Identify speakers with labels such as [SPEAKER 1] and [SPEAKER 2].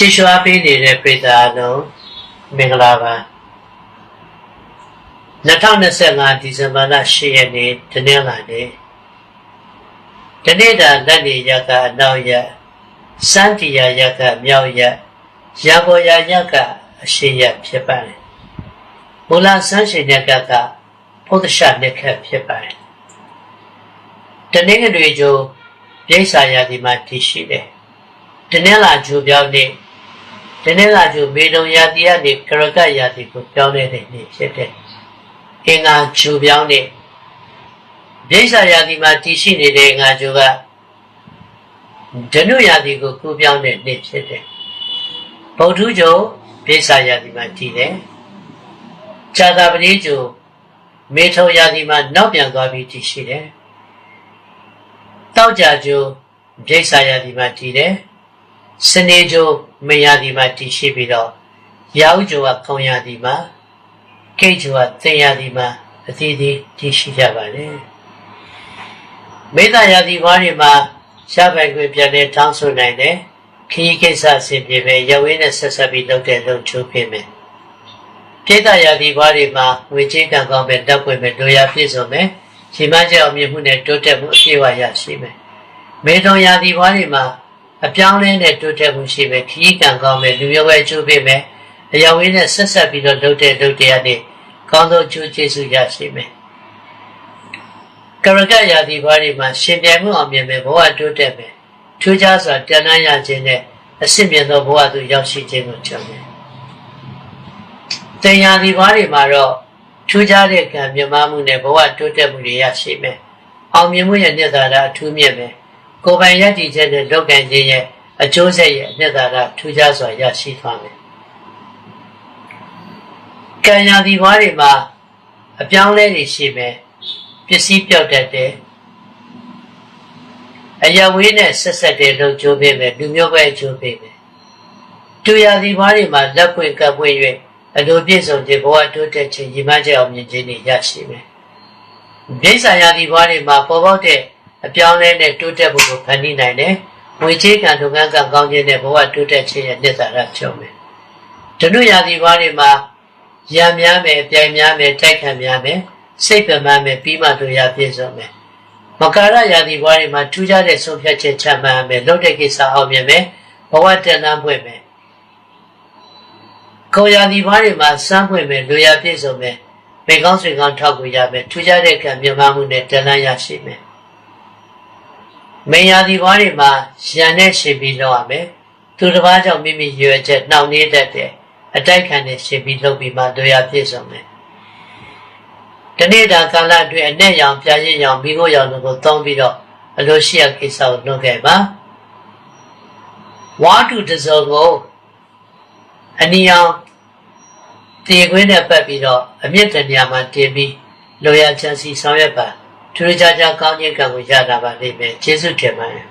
[SPEAKER 1] ချစ်ရွှာပေးနေတဲ့ပြည်သားအလုံးမင်္ဂလာပါ2025ဒီဇင်ဘာလ10ရက်နေ့တနင်္လာနေ့ဒီနေ့တာလက်နေရကအနောက်ရစန္တီယာရကမြောက်ရရဘောရရကအရှိရဖြစ်ပါတယ်မူလဆန်းရှင်ရကကဘုဒ္ဓရှနှစ်ခက်ဖြစ်ပါတယ်တနင်္ဂနွေကျိုးပြိဿာယာဒီမှာတည်ရှိတယ်တနင်္လာကျိုးပြောင်းနေ့ တနင်္လာကျိုးမေတုံရာတိကနေကရကရာတိကိုပြောင်းနေတဲ့နေ့ဖြစ်တယ်အင်္ဂါကျိုးပြောင်းနေ့ပြိဿာယာဒီမှာတည်ရှိနေတဲ့အင်္ဂါကျိုးကဓနုရာတိကိုကူပြောင်းတဲ့နေ့ဖြစ်တယ်ဗုဒ္ဓကျိုးပြိဿာယာဒီမှာတည်တယ်ဇာတာပတိကျိုးမေထုံရာဒီမှာနောက်ပြန်သွားပြီးတည်ရှိတယ်တောက်ကြကျိုးပြိဿာယာဒီမှာတည်တယ်စနေကျိုး မယာဒီမှာတည်ရှိပြီးတော့ရောက်ကျိုးကခုံရာဒီမှာကိတ်ကျိုးကသင်ရာဒီမှာအသီးသီးတည်ရှိကြပါလေမေတ္တာရာဒီဘွားတွေမှာရှားပိုင်ခွင့်ပြန်လဲတောင်းဆိုနိုင်တယ်ခရီးကိစ္စအစဉ်ပြေပဲရဝင်းနဲ့ဆက်ဆက်ပြီးလုပ်တဲ့လုပ်ချိုးပြင်မယ်ပြိတ္တရာဒီဘွားတွေမှာငွေကြေးကံကောင်းပဲတပ်ပွင့်ပဲလိုရာပြည့်စုံမယ်ရှင်မကျောက်မြင့်မှုနဲ့တိုးတက်မှုအပြည့်အဝရရှိမယ်မေထုံရာဒီဘွားတွေမှာ အပြောင်းလဲနဲ့တိုးတက်မှုရှိမယ်ခရီးကံကောင်းမယ်လူမျိုးပဲအကျိုးပေးမယ်အရာဝင်းနဲ့ဆက်ဆက်ပြီးတော့လုပ်တဲ့လုပ်တရားတွေကောင်းသောအကျိုးကျေးဇူးရရှိမယ်ကရကရာဒီဘွားတွေမှာရှင်ပြိုင်မှုအောင်မြင်မယ်ဘဝတိုးတက်မယ်ထူးခြားစွာတန်တန်းရခြင်းနဲ့အစစ်မြင်သောဘဝသို့ရောက်ရှိခြင်းကိုကြုံတယ်တင်ရာဒီဘွားတွေမှာတော့ထူးခြားတဲ့ကံမြမမှုနဲ့ဘဝတိုးတက်မှုတွေရရှိမယ်အောင်မြင်မှုရဲ့ညသာရအထူးမြင့်မယ် ကိုယ်ပိုင်ရည်တည်ချက်နဲ့လုပ်ကံခြင်းရဲ့အကျိုးဆက်ရဲ့အနှစ်သာရထူးခြားစွာရရှိသွားမယ်။ကံရာဒီဘွားတွေမှာအပြောင်းလဲတွေရှိမယ်ပစ္စည်းပြောက်တတ်တယ်အယဝေးနဲ့ဆက်ဆက်တဲ့လုပ်ကြိုးပေးမယ်လူမျိုးပဲကြိုးပေးမယ်။တူရာဒီဘွားတွေမှာလက်ပွင့်ကပ်ပွင့်၍အလိုပြည့်စုံခြင်းဘဝတိုးတက်ခြင်းရည်မှန်းချက်အောင်မြင်ခြင်းတွေရရှိမယ်။ဒိဋ္ဌာယာဒီဘွားတွေမှာပေါ်ပေါက်တဲ့ အပြောင်းလဲနဲ့တိုးတက်မှုကိုဖန်တီးနိုင်တယ်။ငွေချေးကံလုပ်ငန်းကကောင်းခြင်းနဲ့ဘဝတိုးတက်ခြင်းရဲ့နှစ်သာရကျုံမယ်။ဓနုရာသီဘွားတွေမှာရံများမယ်၊ပြိုင်များမယ်၊တိုက်ခံများမယ်၊စိတ်ပမှန်မယ်ပြီးမှတို့ရပြည့်စုံမယ်။မကာရရာသီဘွားတွေမှာထူးခြားတဲ့ဆုံးဖြတ်ချက်ချမှတ်မယ်၊လုပ်တဲ့ကိစ္စအောင်မြင်မယ်၊ဘဝတန်တမ်းပွင့်မယ်။ကိုရာသီဘွားတွေမှာစမ်းပွင့်မယ်၊လူရပြည့်စုံမယ်၊မိကောင်းဆွေကောင်းထောက်ကူရမယ်၊ထူးခြားတဲ့ကံမြတ်မှုနဲ့တန်တမ်းရရှိမယ်။ မေယာဒီဘွားတွေမှာရန်နဲ့ရှင်ပြီးလောက်ရမယ်သူတစ်ပါးကြောင့်မိမိရွယ်ချက်နှောင့်နှေးတတ်တယ်အတိုက်ခံနဲ့ရှင်ပြီးလုပ်ပြီးမှတို့ရပြည့်စုံမယ်တနေ့တာကာလအတွင်းအနဲ့ရောင်ပြာရည်ရောင်မိခိုးရောင်တို့ကိုသုံးပြီးတော့အလိုရှိရကိစ္စကိုလုပ်ခဲ့ပါဝါတုတစုံကိုအနီအောင်တည်ခွင်းနဲ့ပတ်ပြီးတော့အမြင့်တနေရာမှာတင်ပြီးလိုရချမ်းစီဆောင်ရွက်ပါ ထူးခြားခြားကောင်းခြင်းကံကိုရတာပါလိမ့်မယ်ကျေးဇူးတင်ပါတယ်